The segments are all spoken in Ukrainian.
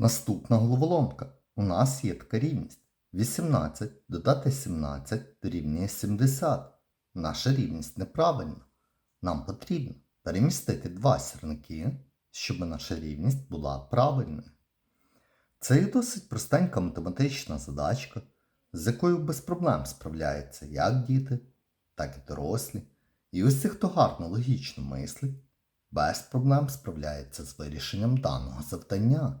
Наступна головоломка. У нас є така рівність. 18 додати 17 дорівнює 70. Наша рівність неправильна. Нам потрібно перемістити два сірники, щоб наша рівність була правильною. Це є досить простенька математична задачка, з якою без проблем справляються як діти, так і дорослі. І ці, хто гарно логічно мислить, без проблем справляється з вирішенням даного завдання.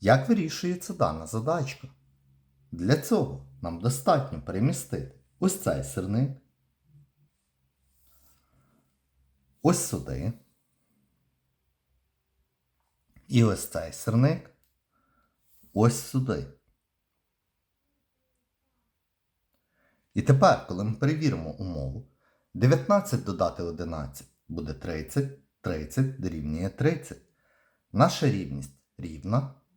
Як вирішується дана задачка? Для цього нам достатньо перемістити ось цей сирник, ось сюди. І ось цей сирник ось сюди. І тепер, коли ми перевіримо умову, 19 додати 11 буде 30, 30 дорівнює 30. Наша рівність рівна,